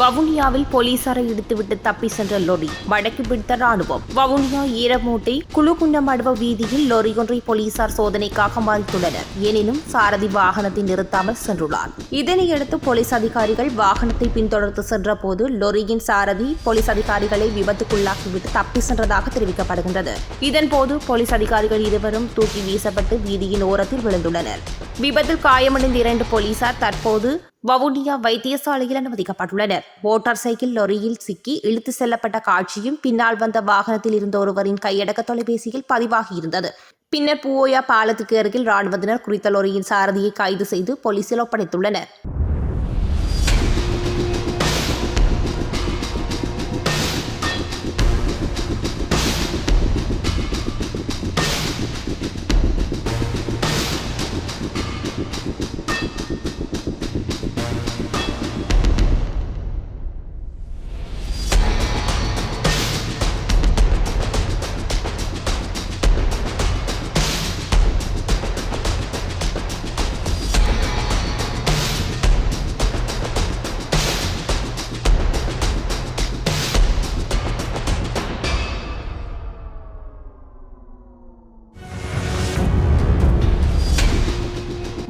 வவுனியாவில் போலீசாரை இடித்துவிட்டு தப்பி சென்ற லொரி. வடக்கு பிடித்த ராணுவம். வவுனியா ஈரமூட்டை குழுகுண்டமடுவ வீதியில் லொரி ஒன்றை போலீசார் சோதனைக்காக மறித்துள்ளனர் எனினும் சாரதி வாகனத்தை நிறுத்தாமல் சென்றுள்ளார் இதனையடுத்து போலீஸ் அதிகாரிகள் வாகனத்தை பின்தொடர்ந்து சென்றபோது லொரியின் சாரதி போலீஸ் அதிகாரிகளை விபத்துக்குள்ளாக்கிவிட்டு தப்பி சென்றதாக தெரிவிக்கப்படுகின்றது. இதன்போது போலீஸ் அதிகாரிகள் இருவரும் தூக்கி வீசப்பட்டு வீதியின் ஓரத்தில் விழுந்துள்ளனர். விபத்தில் காயமடைந்த இரண்டு போலீசார் தற்போது வவுனியா வைத்தியசாலையில் அனுமதிக்கப்பட்டுள்ளனர். மோட்டார் சைக்கிள் லொரியில் சிக்கி இழுத்து செல்லப்பட்ட காட்சியும் பின்னால் வந்த வாகனத்தில் இருந்த ஒருவரின் கையடக்க தொலைபேசியில் பதிவாகியிருந்தது. பின்னர் பூவோயா பாலத்துக்கு அருகில் ராணுவத்தினர் குறித்த லொரியின் சாரதியை கைது செய்து போலீசில் ஒப்படைத்துள்ளனர்.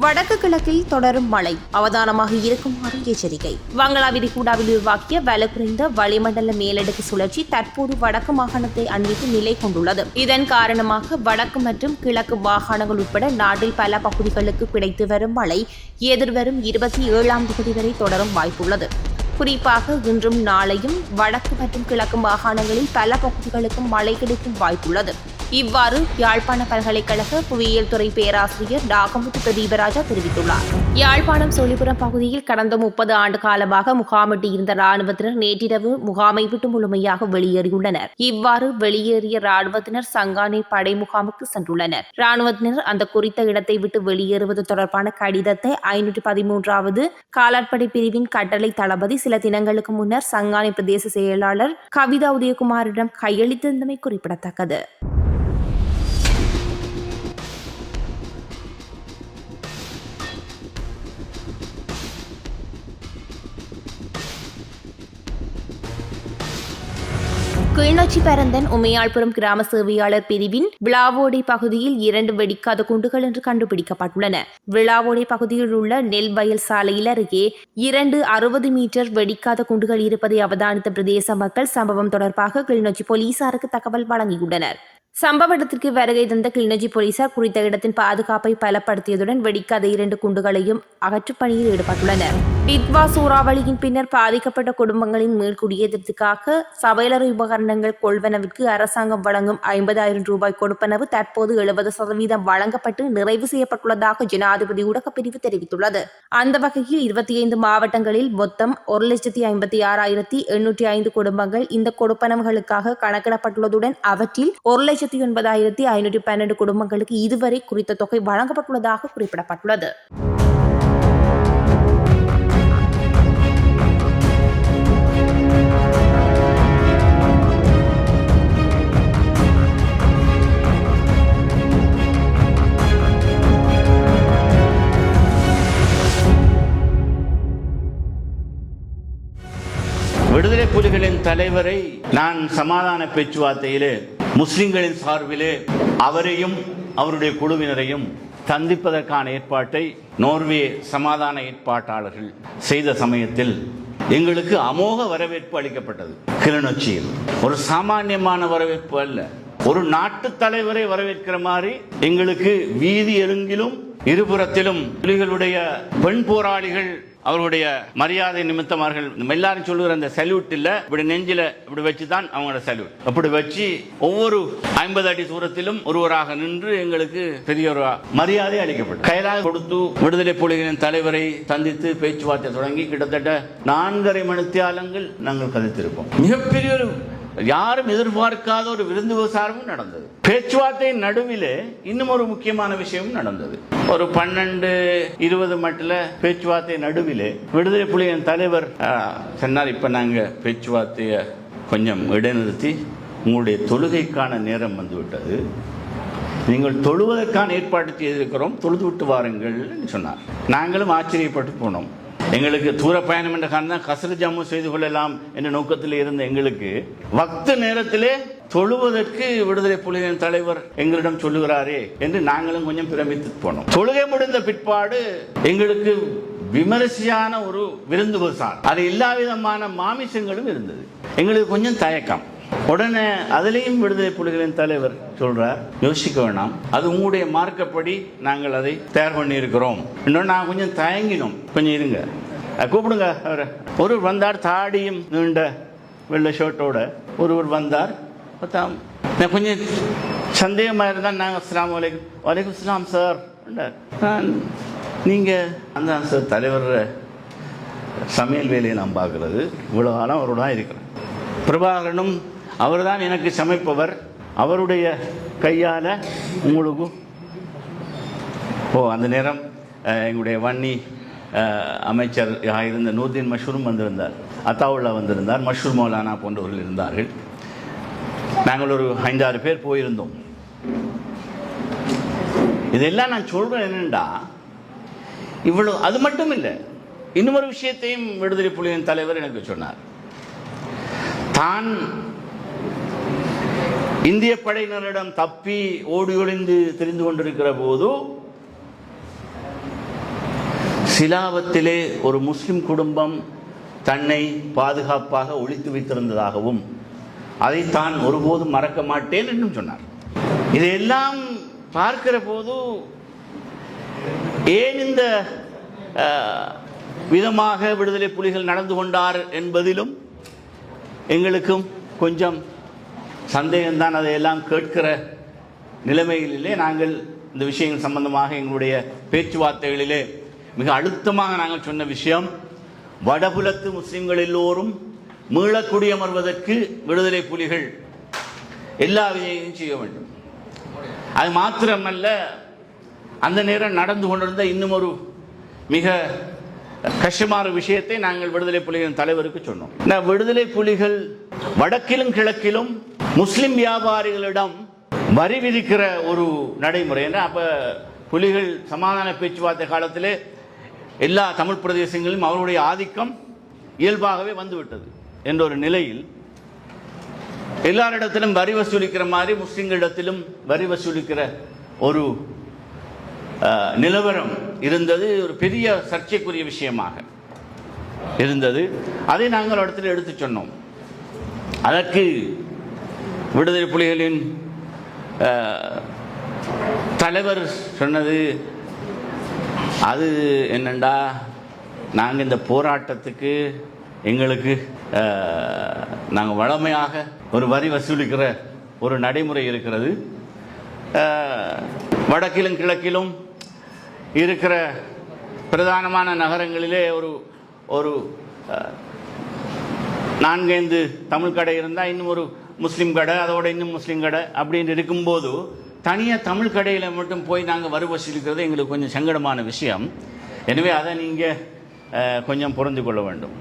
வடக்கு கிழக்கில் தொடரும் மழை. அவதானமாக இருக்குமாறு எச்சரிக்கை வங்களா விரிகுடாவில் உருவாக்கிய வலுக்குறைந்த வளிமண்டல மேலடுக்கு சுழற்சி தற்போது வடக்கு மாகாணத்தை அண்மித்து நிலை கொண்டுள்ளது. இதன் காரணமாக வடக்கு மற்றும் கிழக்கு மாகாணங்கள் உட்பட நாட்டில் பல பகுதிகளுக்கு கிடைத்து வரும் மழை எதிர்வரும் இருபத்தி ஏழாம் தேதி வரை தொடரும் வாய்ப்புள்ளது. குறிப்பாக இன்றும் நாளையும் வடக்கு மற்றும் கிழக்கு மாகாணங்களில் பல பகுதிகளுக்கும் மழை கிடைக்கும் வாய்ப்புள்ளது. இவ்வாறு யாழ்ப்பாண பல்கலைக்கழக புவியியல் துறை பேராசிரியர் நாகமுத்து பிரதீபராஜா தெரிவித்துள்ளார். யாழ்ப்பாணம் சோழிபுரம் பகுதியில் கடந்த முப்பது ஆண்டு காலமாக முகாமிட்டியிருந்த ராணுவத்தினர் நேற்றிரவு முகாமை விட்டு முழுமையாக வெளியேறியுள்ளனர். இவ்வாறு வெளியேறிய ராணுவத்தினர் சங்கானை படை முகாமுக்கு சென்றுள்ளனர். ராணுவத்தினர் அந்த குறித்த இடத்தை விட்டு வெளியேறுவது தொடர்பான கடிதத்தை ஐநூற்றி பதிமூன்றாவது காலாட்படை பிரிவின் கட்டளை தளபதி சில தினங்களுக்கு முன்னர் சங்கானை பிரதேச செயலாளர் கவிதா உதயகுமாரிடம் கையளித்திருந்தமை குறிப்பிடத்தக்கது. கிளிநொச்சி பரந்தன் உமையாள்புரம் கிராம சேவையாளர் பிரிவின் விழாவோடை பகுதியில் இரண்டு வெடிக்காத குண்டுகள் என்று கண்டுபிடிக்கப்பட்டுள்ளன. விழாவோடை பகுதியில் உள்ள நெல் வயல் சாலையில் அருகே இரண்டு அறுபது மீட்டர் வெடிக்காத குண்டுகள் இருப்பதை அவதானித்த பிரதேச மக்கள் சம்பவம் தொடர்பாக கிளிநொச்சி போலீசாருக்கு தகவல் வழங்கியுள்ளனர். சம்பவ இடத்திற்கு வருகை தந்த கிளிநொச்சி போலீசார் குறித்த இடத்தின் பாதுகாப்பை பலப்படுத்தியதுடன் வெடிக்காத இரண்டு குண்டுகளையும் அகற்றும் பணியில் ஈடுபட்டுள்ளனர். டிட்வா சூறாவளியின் பின்னர் பாதிக்கப்பட்ட குடும்பங்களின் மீள்குடியேற்றத்துக்காக சமையலறை உபகரணங்கள் கொள்வனவிற்கு அரசாங்கம் வழங்கும் ஐம்பதாயிரம் ரூபாய் கொடுப்பனவு தற்போது எழுபது சதவீதம் வழங்கப்பட்டு நிறைவு செய்யப்பட்டுள்ளதாக ஜனாதிபதி ஊடகப்பிரிவு தெரிவித்துள்ளது. அந்த வகையில் இருபத்தி ஐந்து மாவட்டங்களில் மொத்தம் ஒரு லட்சத்தி ஐம்பத்தி ஆறாயிரத்தி எண்ணூற்றி ஐந்து குடும்பங்கள் இந்த கொடுப்பனவுகளுக்காக கணக்கிடப்பட்டுள்ளதுடன் அவற்றில் ஒரு லட்சம் லட்சத்தி ஒன்பதாயிரத்தி ஐநூற்றி பன்னெண்டு குடும்பங்களுக்கு இதுவரை குறித்த தொகை வழங்கப்பட்டுள்ளதாக குறிப்பிடப்பட்டுள்ளது. விடுதலை புலிகளின் தலைவரை நான் சமாதான பேச்சுவார்த்தையிலே முஸ்லிம்களின் சார்பிலே அவரையும் அவருடைய குழுவினரையும் சந்திப்பதற்கான ஏற்பாட்டை நோர்வே சமாதான ஏற்பாட்டாளர்கள் செய்த சமயத்தில் எங்களுக்கு அமோக வரவேற்பு அளிக்கப்பட்டது. கிளிநொச்சியில். ஒரு சாமானியமான வரவேற்பு அல்ல. ஒரு நாட்டு தலைவரை வரவேற்கிற மாதிரி எங்களுக்கு வீதி எருங்கிலும் இருபுறத்திலும் புலிகளுடைய பெண் போராளிகள் அவருடைய மரியாதை நிமித்தம் அவர்கள் எல்லாரும் சொல்லுகிற அந்த சல்யூட் இல்ல இப்படி நெஞ்சில இப்படி வச்சு தான் அவங்களோட சல்யூட் அப்படி வச்சு ஒவ்வொரு ஐம்பது அடி தூரத்திலும் ஒருவராக நின்று எங்களுக்கு பெரிய ஒரு மரியாதை அளிக்கப்பட்டது. கைலாக கொடுத்து விடுதலை புலிகளின் தலைவரை சந்தித்து பேச்சுவார்த்தை தொடங்கி கிட்டத்தட்ட நான்கரை மணித்தியாலங்கள் நாங்கள் கதைத்திருப்போம். மிகப்பெரிய ஒரு யாரும் எதிர்பார்க்காத ஒரு விருந்து விசாரமும் நடந்தது. பேச்சுவார்த்தை நடுவிலே இன்னும் ஒரு முக்கியமான விஷயமும் நடந்தது. ஒரு பன்னெண்டு இருபது மட்டில் பேச்சுவார்த்தை நடுவிலே விடுதலை புலியின் தலைவர் சொன்னார் இப்போ நாங்கள் பேச்சுவார்த்தையை கொஞ்சம் இடைநிறுத்தி உங்களுடைய தொழுகைக்கான நேரம் வந்துவிட்டது நீங்கள் தொழுவதற்கான ஏற்பாடு செய்திருக்கிறோம் தொழுது விட்டு வாருங்கள் சொன்னார். நாங்களும் ஆச்சரியப்பட்டு போனோம். எங்களுக்கு தூர பயணம் என்ற காரணம் கசரு ஜம்மு செய்து கொள்ளலாம் என்ற நோக்கத்தில் இருந்த எங்களுக்கு வக்த நேரத்திலே தொழுவதற்கு விடுதலை புலிகளின் தலைவர் எங்களிடம் சொல்லுகிறாரே என்று நாங்களும் கொஞ்சம் பிரமித்து போனோம். தொழுகை முடிந்த பிற்பாடு எங்களுக்கு விமரிசையான ஒரு விருந்து சார். அது எல்லா விதமான மாமிசங்களும் இருந்தது. எங்களுக்கு கொஞ்சம் தயக்கம். உடனே அதுலேயும் விடுதலை புலிகளின் தலைவர் சொல்கிறார் யோசிக்க வேணாம். அது உங்களுடைய மார்க்கப்படி நாங்கள் அதை தயார் பண்ணியிருக்கிறோம். இன்னொன்று நான் கொஞ்சம் தயங்கினோம். கொஞ்சம் இருங்க. கூப்பிடுங்க அவரை. ஒருவர் வந்தார் தாடியும் நீண்ட வெள்ளை ஷர்ட்டோட ஒருவர் வந்தார் பார்த்தா நான் கொஞ்சம் சந்தேகமாக இருந்தால் நாங்கள் அஸ்லாம் வலைக்கும் வலைக்கும் இஸ்லாம் சார். நான் நீங்கள் அந்த சார் தலைவர் சமையல் வேலையை நான் பார்க்குறது. இவ்வளோ காலம் அவரோட இருக்கிறேன். பிரபாகரனும் அவர்தான் எனக்கு சமைப்பவர். அவருடைய கையால் உங்களுக்கு ஓ அந்த நேரம் எங்களுடைய வன்னி அமைச்சர் இருந்த நூர்தீன் மஷ்ரூம் வந்திருந்தார். அத்தாவுல்லா வந்திருந்தார். மஷ்ரூம் மௌலானா போன்றவர்கள் இருந்தார்கள். நாங்கள் ஒரு ஐந்தாறு பேர் போயிருந்தோம். இதெல்லாம் நான் சொல்கிறேன் என்னென்னா இவ்வளோ அது மட்டும் இல்லை. இன்னொரு விஷயத்தையும் விடுதலை புலியின் தலைவர் எனக்கு சொன்னார். தான் இந்திய படையினரிடம் தப்பி ஓடி ஒளிந்து தெரிந்து கொண்டிருக்கிற போது சிலாவத்திலே ஒரு முஸ்லிம் குடும்பம் தன்னை பாதுகாப்பாக ஒழித்து வைத்திருந்ததாகவும் அதை தான் ஒருபோதும் மறக்க மாட்டேன் என்றும் சொன்னார். இதையெல்லாம் பார்க்கிற போது ஏன் இந்த விதமாக விடுதலை புலிகள் நடந்து கொண்டார் என்பதிலும் எங்களுக்கும் கொஞ்சம் சந்தேகம்தான் அதையெல்லாம் கேட்கிற நிலைமைகளிலே நாங்கள் இந்த விஷயங்கள் சம்பந்தமாக எங்களுடைய பேச்சுவார்த்தைகளிலே மிக அழுத்தமாக நாங்கள் சொன்ன விஷயம் வடபுலத்து முஸ்லிம்கள் எல்லோரும் மீளக்குடியமர்வதற்கு விடுதலை புலிகள் எல்லா விதையும் செய்ய வேண்டும். அது மாத்திரமல்ல அந்த நேரம் நடந்து கொண்டிருந்த இன்னும் ஒரு மிக கஷ்டமான விஷயத்தை நாங்கள் விடுதலை புலிகளின் தலைவருக்கு சொன்னோம். இந்த விடுதலை புலிகள் வடக்கிலும் கிழக்கிலும் முஸ்லிம் வியாபாரிகளிடம் வரி விதிக்கிற ஒரு நடைமுறை. என்ன அப்போ புலிகள் சமாதான பேச்சுவார்த்தை காலத்திலே எல்லா தமிழ் பிரதேசங்களிலும் அவருடைய ஆதிக்கம் இயல்பாகவே வந்துவிட்டது என்ற ஒரு நிலையில் எல்லாரிடத்திலும் வரி வசூலிக்கிற மாதிரி முஸ்லிம்களிடத்திலும் வரி வசூலிக்கிற ஒரு நிலவரம் இருந்தது. ஒரு பெரிய சர்ச்சைக்குரிய விஷயமாக இருந்தது. அதை நாங்கள் இடத்துல எடுத்து சொன்னோம். அதற்கு விடுதலை புலிகளின் தலைவர் சொன்னது அது என்னண்டா நாங்கள் இந்த போராட்டத்துக்கு எங்களுக்கு நாங்கள் வளமையாக ஒரு வரி வசூலிக்கிற ஒரு நடைமுறை இருக்கிறது. வடக்கிலும் கிழக்கிலும் இருக்கிற பிரதானமான நகரங்களிலே ஒரு ஒரு நான்கைந்து தமிழ் கடை இருந்தால் இன்னும் ஒரு முஸ்லீம் கடை அதோட இன்னும் முஸ்லீம் கடை அப்படின்னு இருக்கும்போது தனியாக தமிழ் கடையில் மட்டும் போய் நாங்கள் வரி வசூலிக்கிறது எங்களுக்கு கொஞ்சம் சங்கடமான விஷயம். எனவே அதை நீங்கள் கொஞ்சம் புரிந்து கொள்ள வேண்டும்.